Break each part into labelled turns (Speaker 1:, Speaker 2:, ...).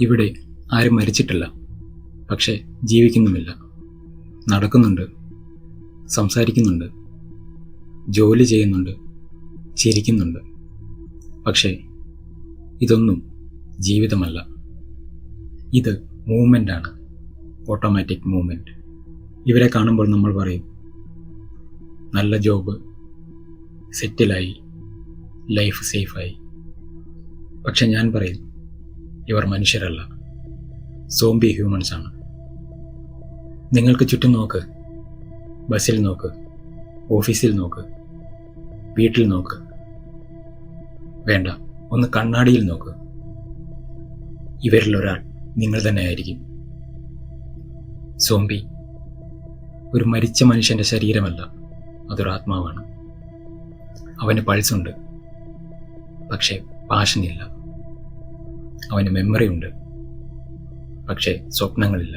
Speaker 1: ഇവിടെ ആരും മരിച്ചിട്ടില്ല. പക്ഷേ ജീവിക്കുന്നുമില്ല. നടക്കുന്നുണ്ട്. സംസാരിക്കുന്നുണ്ട്. ജോലി ചെയ്യുന്നുണ്ട്. ചിരിക്കുന്നുണ്ട്. പക്ഷേ ഇതൊന്നും ജീവിതമല്ല. ഇത് മൂവ്മെന്റാണ് ഓട്ടോമാറ്റിക് മൂവ്മെന്റ് ഇവരെ കാണുമ്പോൾ നമ്മൾ പറയും നല്ല ജോബ്. സെറ്റിലായി. ലൈഫ് സേഫായി. പക്ഷെ ഞാൻ പറയും ഇവർ മനുഷ്യരല്ല. സോംബി ഹ്യൂമൻസ് ആണ്. നിങ്ങൾക്ക് ചുറ്റും നോക്ക്. ബസ്സിൽ നോക്ക്. ഓഫീസിൽ നോക്ക്. വീട്ടിൽ നോക്ക്. വേണ്ട ഒന്ന് കണ്ണാടിയിൽ നോക്ക്. ഇവരിൽ ഒരാൾ നിങ്ങൾ തന്നെ ആയിരിക്കും. സോംബി ഒരു മരിച്ച മനുഷ്യന്റെ ശരീരമല്ല അതൊരു ആത്മാവാണ്. അവന് പൾസുണ്ട് പക്ഷേ പാഷനില്ല അവന് മെമ്മറി ഉണ്ട് പക്ഷേ സ്വപ്നങ്ങളില്ല.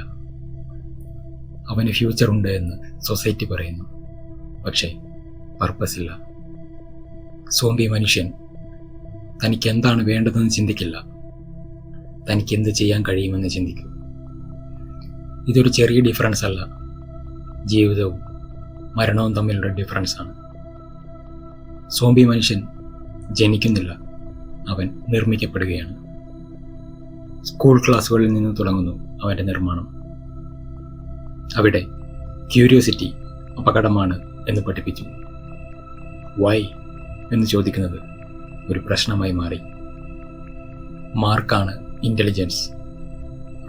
Speaker 1: അവന് ഫ്യൂച്ചർ ഉണ്ട് എന്ന് സൊസൈറ്റി പറയുന്നു. പക്ഷേ പർപ്പസ് ഇല്ല സോംബി മനുഷ്യൻ. തനിക്ക് എന്താണ് വേണ്ടതെന്ന് ചിന്തിക്കില്ല. തനിക്ക് എന്ത് ചെയ്യാൻ കഴിയുമെന്ന് ചിന്തിക്കും. ഇതൊരു ചെറിയ ഡിഫറൻസ് അല്ല ജീവിതവും മരണവും തമ്മിലുള്ള ഡിഫറൻസ് ആണ് സോംബി മനുഷ്യൻ ജനിക്കുന്നില്ല. അവൻ നിർമ്മിക്കപ്പെടുകയാണ്. സ്കൂൾ ക്ലാസ്സുകളിൽ നിന്ന് തുടങ്ങുന്നു അവന്റെ നിർമ്മാണം. അവിടെ ക്യൂരിയോസിറ്റി അപകടമാണ് എന്ന് പഠിപ്പിച്ചു. വൈ എന്ന് ചോദിക്കുന്നത് ഒരു പ്രശ്നമായി മാറി. മാർക്കാണ് ഇന്റലിജൻസ്.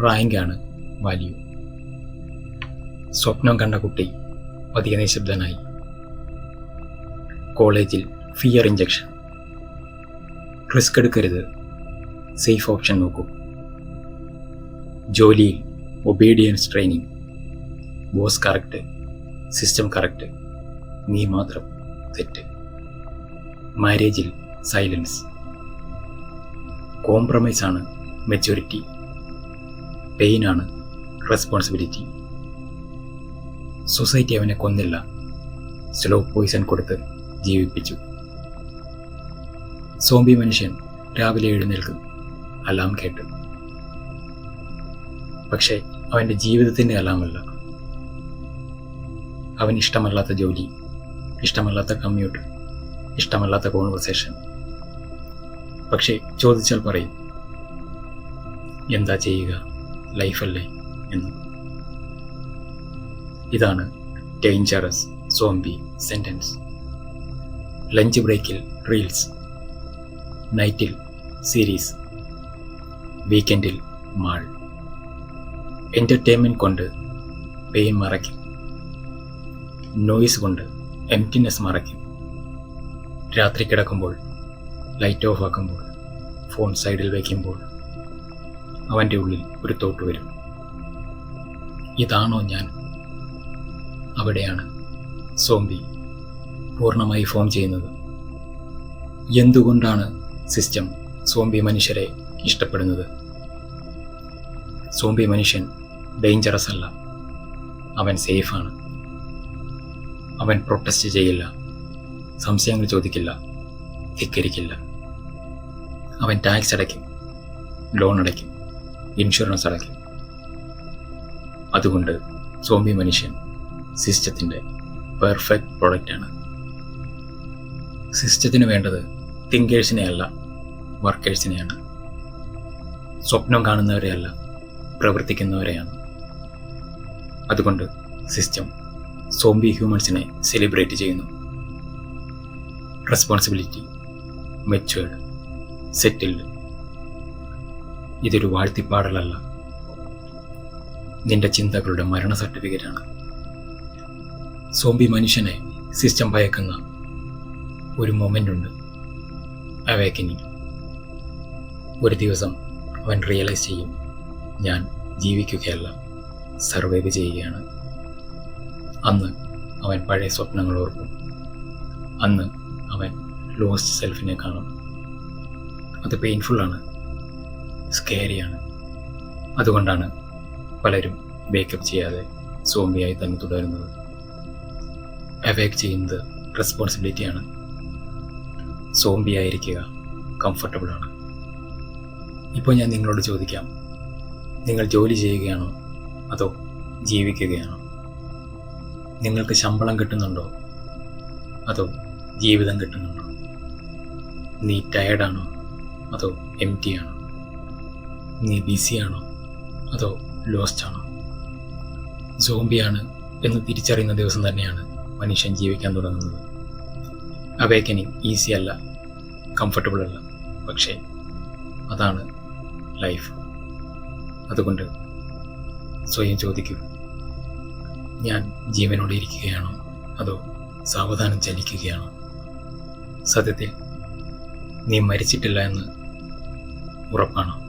Speaker 1: റാങ്കാണ് വാല്യൂ. സ്വപ്നം കണ്ട കുട്ടി പതിയെ നിശബ്ദനായി. കോളേജിൽ ഫിയർ ഇഞ്ചക്ഷൻ. റിസ്ക് എടുക്കരുത്. സേഫ് ഓപ്ഷൻ നോക്കൂ. ജോലിയിൽ obedience training boss correct system correct നീ മാത്രം തെറ്റ്. മാരേജിൽ സൈലൻസ് കോംപ്രമൈസ് ആണ് മെച്യൂരിറ്റി പെയിനാണ് റെസ്പോൺസിബിലിറ്റി സൊസൈറ്റി അവനെ കൊന്നില്ല. സ്ലോ പോയിസൺ കൊടുത്ത് ജീവിപ്പിച്ചു. സോംബി മനുഷ്യൻ രാവിലെ എഴുന്നേൽക്കും. അലാം കേട്ട്. പക്ഷേ അവന്റെ ജീവിതത്തിന്റെ അലാമല്ല. അവൻ ഇഷ്ടമല്ലാത്ത ജോലി ഇഷ്ടമല്ലാത്ത കമ്മ്യൂട്ട് ഇഷ്ടമല്ലാത്ത കോൺവെർസേഷൻ പക്ഷേ ചോദിച്ചാൽ പറയും എന്താ ചെയ്യുക? ലൈഫല്ലേ? എന്ന്. ഇതാണ് ഡേഞ്ചറസ് സോംബി സെന്റൻസ് ലഞ്ച് ബ്രേക്കിൽ റീൽസ് നൈറ്റിൽ സീരീസ് വീക്കെൻഡിൽ മാൾ എന്റർടൈൻമെന്റ് കൊണ്ട് പെയിൻ മറയ്ക്കും. നോയിസ് കൊണ്ട് എംറ്റിനെസ് മറയ്ക്കും. രാത്രി കിടക്കുമ്പോൾ ലൈറ്റ് ഓഫ് ആക്കുമ്പോൾ ഫോൺ സൈഡിൽ വയ്ക്കുമ്പോൾ അവന്റെ ഉള്ളിൽ ഒരു തോട്ട് വരും. ഇതാണോ ഞാൻ? അവിടെയാണ് സോംബി പൂർണമായി ഫോം ചെയ്യുന്നത്. എന്തുകൊണ്ടാണ് സിസ്റ്റം സോംബി മനുഷ്യരെ ഇഷ്ടപ്പെടുന്നത്? സോംബി മനുഷ്യൻ ഡേഞ്ചറസ് അല്ല. അവൻ സേഫാണ് അവൻ പ്രൊട്ടസ്റ്റ് ചെയ്യില്ല. സംശയങ്ങൾ ചോദിക്കില്ല. ധിക്കരിക്കില്ല. അവൻ ടാക്സ് അടയ്ക്കും. ലോൺ അടയ്ക്കും. ഇൻഷുറൻസ് അടയ്ക്കും. അതുകൊണ്ട് സോംബി മനുഷ്യൻ സിസ്റ്റത്തിന്റെ പെർഫെക്റ്റ് പ്രൊഡക്റ്റാണ് സിസ്റ്റത്തിന് വേണ്ടത് തിങ്കേഴ്സിനെ അല്ല വർക്കേഴ്സിനെയാണ് സ്വപ്നം കാണുന്നവരെയല്ല പ്രവർത്തിക്കുന്നവരെയാണ്. അതുകൊണ്ട് സിസ്റ്റം സോംബി ഹ്യൂമൻസിനെ സെലിബ്രേറ്റ് ചെയ്യുന്നു. റെസ്പോൺസിബിലിറ്റി മെച്ചുവേർഡ് സെറ്റിൽഡ് ഇതൊരു വാഴ്ത്തിപ്പാടലല്ല. നിന്റെ ചിന്തകളുടെ മരണ സർട്ടിഫിക്കറ്റാണ്. സോംബി മനുഷ്യനെ സിസ്റ്റം ഭയക്കുന്ന ഒരു മൊമെന്റ് ഉണ്ട് അവേക്കനിങ്. ഒരു ദിവസം അവൻ റിയലൈസ് ചെയ്യും ഞാൻ ജീവിക്കുകയല്ല. സർവൈവ് ചെയ്യുകയാണ് അന്ന് അവൻ പഴയ സ്വപ്നങ്ങൾ ഓർക്കും. അന്ന് അവൻ ലോസ്റ്റ് സെൽഫിനെ കാണും. അത് പെയിൻഫുള്ളാണ് സ്കേരിയാണ് അതുകൊണ്ടാണ് പലരും ബേക്കപ്പ് ചെയ്യാതെ സോംബിയായി തന്നെ തുടരുന്നത്. അവേക്ക് ചെയ്യുന്നത് റെസ്പോൺസിബിലിറ്റിയാണ് സോംബി ആയിരിക്കുക കംഫർട്ടബിളാണ് ഇപ്പോൾ ഞാൻ നിങ്ങളോട് ചോദിക്കാം. നിങ്ങൾ ജോലി ചെയ്യുകയാണോ? അതോ ജീവിക്കുകയാണോ? നിങ്ങൾക്ക് ശമ്പളം കിട്ടുന്നുണ്ടോ? അതോ ജീവിതം കിട്ടുന്നുണ്ടോ? നീ ടയർഡാണോ അതോ എം ടി ആണോ? നീ ബിസിയാണോ അതോ ലോസ്റ്റ് ആണോ? സോംബിയാണ് എന്ന് തിരിച്ചറിയുന്ന ദിവസം തന്നെയാണ് മനുഷ്യൻ ജീവിക്കാൻ തുടങ്ങുന്നത്. അവേക്കനിങ് ഈസി അല്ല കംഫർട്ടബിൾ അല്ല. പക്ഷേ അതാണ് ലൈഫ് അതുകൊണ്ട് സ്വയം ചോദിക്കൂ. ഞാൻ ജീവനോടെ ഇരിക്കുകയാണോ? അതോ സാവധാനം ചലിക്കുകയാണോ? സത്യത്തിൽ നീ മരിച്ചിട്ടില്ല എന്ന് ഉറപ്പാണോ?